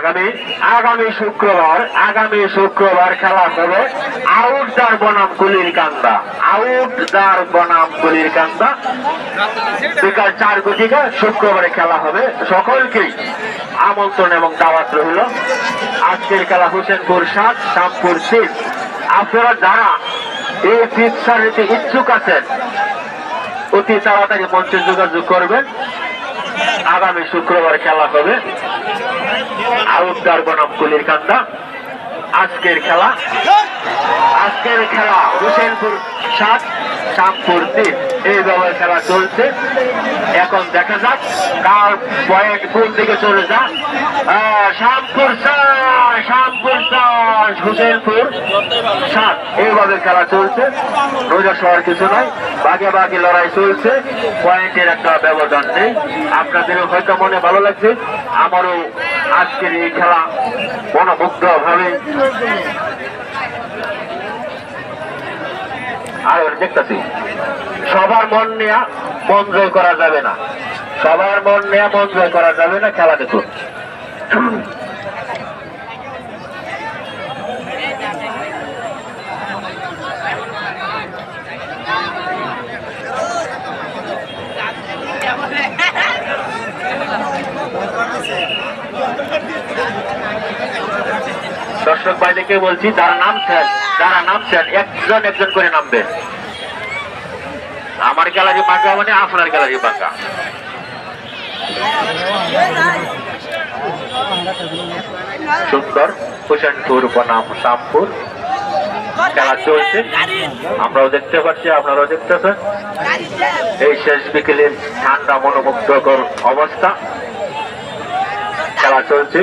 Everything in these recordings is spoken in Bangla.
আগামী আগামী শুক্রবার আগামী শুক্রবার খেলা হবে আউটদার বনাম কুলির কান্দা। আউটদার বনাম কুলির কান্দা। বিকাল চার কোটিকা শুক্রবারে খেলা হবে। সকলকেই আমন্ত্রণ এবং দাওয়াত রইল। আজকের খেলা হোসেনপুর সাত শ্যামপুর সিট আপনারা যারা এই ফিক্সার ইচ্ছুক আছেন, অতি তাড়াতাড়ি মঞ্চে যোগাযোগ করবেন। আগামী শুক্রবার খেলা হবে। আউটডার বনাম কুলির কান্দা। আজকের খেলা আজকের খেলা হোসেনপুর সাত শ্যামপুর তিন। এইভাবে খেলা চলছে। এখন দেখা যাক কার পয়েন্ট কোন দিকে চলে যা আহ, শ্যামপুর চার শ্যামপুর চার হোসেনপুর সাত। এইভাবে খেলা চলছে। রোজা শহর কিছু নয় বাগে বাগে লড়াই চলছে। পয়েন্টের একটা ব্যবধান নেই। আপনাদেরও হয়তো মনে ভালো লাগছে আমারও আজকের এই খেলা মনোমুগ্ধ ভাবে আর দেখতেছি। সবার মন নেয়া মন জয় করা যাবে না। সবার মন নেয়া মন জয় করা যাবে না, খেলা দেখুন। দর্শক বাইদেরকে বলছি, যারা নামছেন যারা নামছেন, একজন একজন করে নামবে। আমার গ্যালারি পাকা মানে আপনার গ্যালারি পাকা। সুন্দর হোসেনপুর বনাম শ্যামপুর। খেলা চলছে। আমরাও দেখতে পাচ্ছি, আপনারাও দেখতেছেন এই শেষ বিকেলের ঠান্ডা মনোমুগ্ধকর অবস্থা। খেলা চলছে।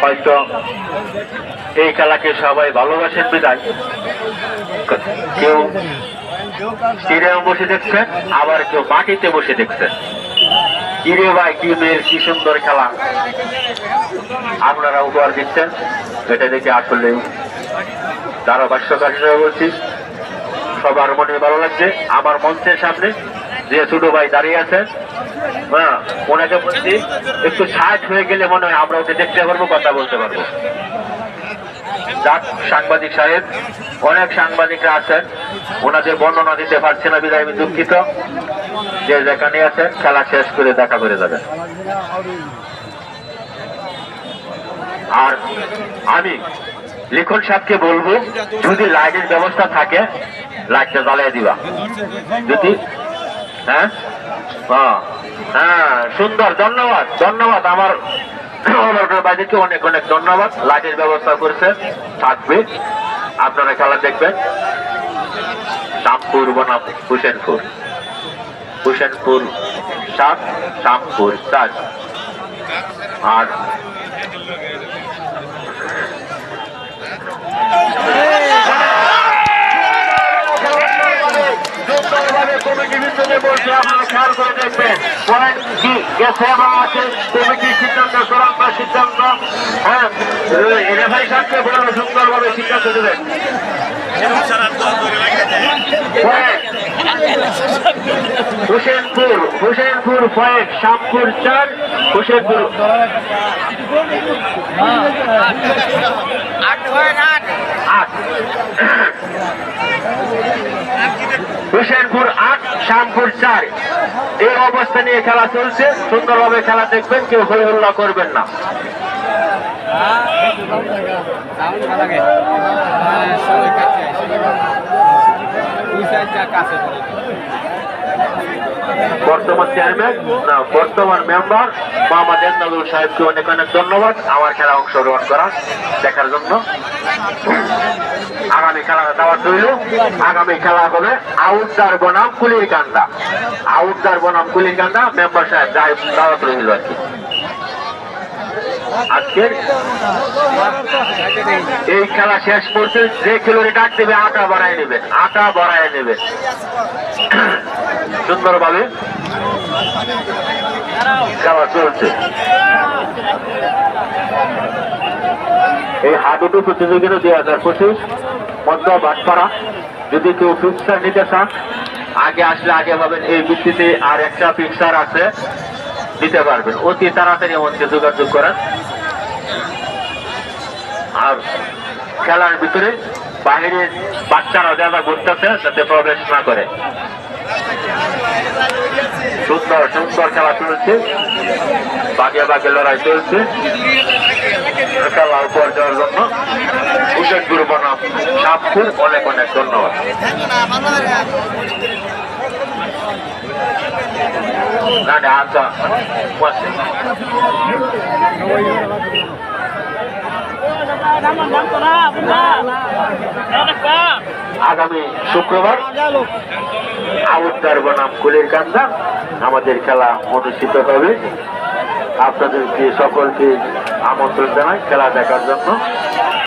হয়তো এই খেলাকে সবাই ভালোবাসেন বিদায়। কেউ স্টেডিয়ামে বসে দেখছেন আবার কেউ মাটিতে বসে দেখছেন কিরে ভাই, কি মেয়ের, কি সুন্দর খেলা। আপনারা উপহার দিচ্ছেন, এটা দেখে আসলে তারা ভাষ্যকার হিসেবে বলছি, সবার মনে ভালো লাগছে। আমার মঞ্চের সামনে যে ছোট ভাই দাঁড়িয়ে আছেন হ্যাঁ ওনাকে বলছি, একটু সাজ হয়ে গেলে মনে হয় আমরা ওকে দেখতে পারব, কথা বলতে পারব। সাংবাদিক সাহেব, অনেক সাংবাদিকরা আছেন। ওনাদের বর্ণনা দিতে পারছে না, বিদায়, আমি দুঃখিত। যে যেখানে আছেন, খেলা শেষ করে দেখা করে যাবেন। আর আমি লিখন সাহেবকে বলব, যদি লাইটের ব্যবস্থা থাকে, লাইটটা জ্বালিয়ে দিবা। যদি হ্যাঁ? হ্যাঁ হ্যাঁ সুন্দর, ধন্যবাদ ধন্যবাদ আমার অনেক অনেক ধন্যবাদ। লাইটের ব্যবস্থা করেছে থাকবে। আপনারা খেলা দেখবেন। শ্যামপুর বনাম হুসেনপুর। হুসেনপুর সাত শ্যামপুর চার। আর সুন্দরভাবে কমিটি ভিতরে বলছে আপনারা খেয়াল করে দেখবেন। পয়েন্ট কি গেছে বা আছে কমিটির সিদ্ধান্ত হ্যাঁ সুন্দরভাবে হুসেনপুর হুসেনপুর পয়েন্ট শ্যামপুর চার, হুসেনপুর। হুসেনপুর আট শ্যামপুর চার। এই অবস্থা নিয়ে খেলা চলছে, সুন্দরভাবে খেলা দেখবেন, কেউ হই হল্লা করবেন না। বর্তমান চেয়ারম্যান না, বর্তমান মেম্বার মোহাম্মদ এন্দাদুল সাহেবকে অনেক অনেক ধন্যবাদ। আমার খেলা অংশগ্রহণ করা, দেখার জন্য। আগামী খেলা দাওয়াত রইল আগামী খেলা হবে আউটদার বনাম কুলির কান্দা। আউটদার বনাম কুলির কান্দা মেম্বার সাহেব দাওয়াত রইল আর কি। এই খেলা শেষ করতে যে খেলোয়াড়ি ডাক দেবে, আটা বাড়ায় নেবে, আটা বাড়ায় নেবে। সুন্দরভাবে খেলা চলছে। এই হাডুডু প্রতিযোগিতা দুই হাজার পঁচিশ, মধ্য বাটপাড়া। যদি কেউ ফিক্সার নিতে চান, আগে আসলে আগে পাবেন এই ভিত্তিতে আর একটা ফিক্সার আছে দিতে পারবেন। অতি তাড়াতাড়ি মধ্যে যোগাযোগ করেন। আর খেলার ভিতরে বাহিরের বাচ্চারা যারা ঘুরতেছে, যাতে প্রবেশ না করে। সুন্দর সুন্দর খেলা চলছে। বাগে বাগে লড়াই চলছে। খেলা উপর যাওয়ার জন্য হুসেন গুরু বনাম সাপপুর অনেক অনেক ধন্যবাদ। না না আচ্ছা। আগামী শুক্রবার আউদ্দার বনাম কুলের কান্দা। আমাদের খেলা অনুষ্ঠিত হবে। আপনাদেরকে সকলকে আমন্ত্রণ জানাই খেলা দেখার জন্য।